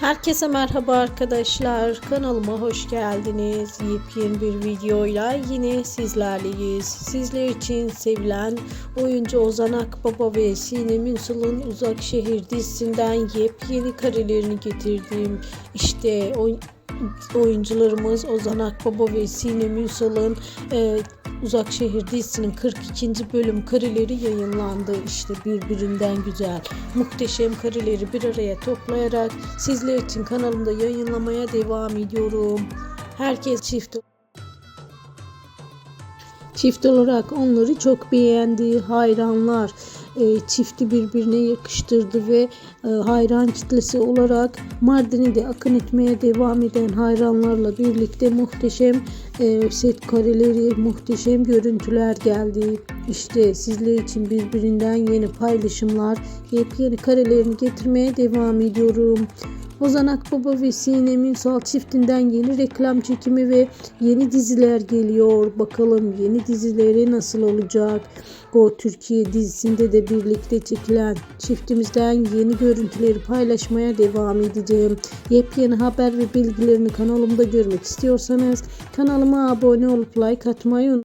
Herkese merhaba arkadaşlar. Kanalıma hoş geldiniz. Yepyeni bir videoyla yine sizlerleyiz. Sizler için sevilen oyuncu Ozan Akbaba ve Sinem Ünsal'ın Uzak Şehir dizisinden yepyeni karelerini getirdim. İşte oy- oyuncularımız Ozan Akbaba ve Sinem Ünsal'ın e, Uzak Şehir dizisinin 42. bölüm kareleri yayınlandı. İşte birbirinden güzel, muhteşem kareleri bir araya toplayarak sizler için kanalımda yayınlamaya devam ediyorum. Herkes çift Çift olarak onları çok beğendi. Hayranlar e, çifti birbirine yakıştırdı ve e, hayran kitlesi olarak Mardin'i de akın etmeye devam eden hayranlarla birlikte muhteşem e, set kareleri, muhteşem görüntüler geldi. İşte sizler için birbirinden yeni paylaşımlar, yepyeni karelerini getirmeye devam ediyorum. Ozan Akbaba ve Sinem Ünsal çiftinden yeni reklam çekimi ve yeni diziler geliyor. Bakalım yeni dizileri nasıl olacak? Go Türkiye dizisinde de birlikte çekilen çiftimizden yeni görüntüleri paylaşmaya devam edeceğim. Yepyeni haber ve bilgilerini kanalımda görmek istiyorsanız kanalıma abone olup like atmayı unutmayın.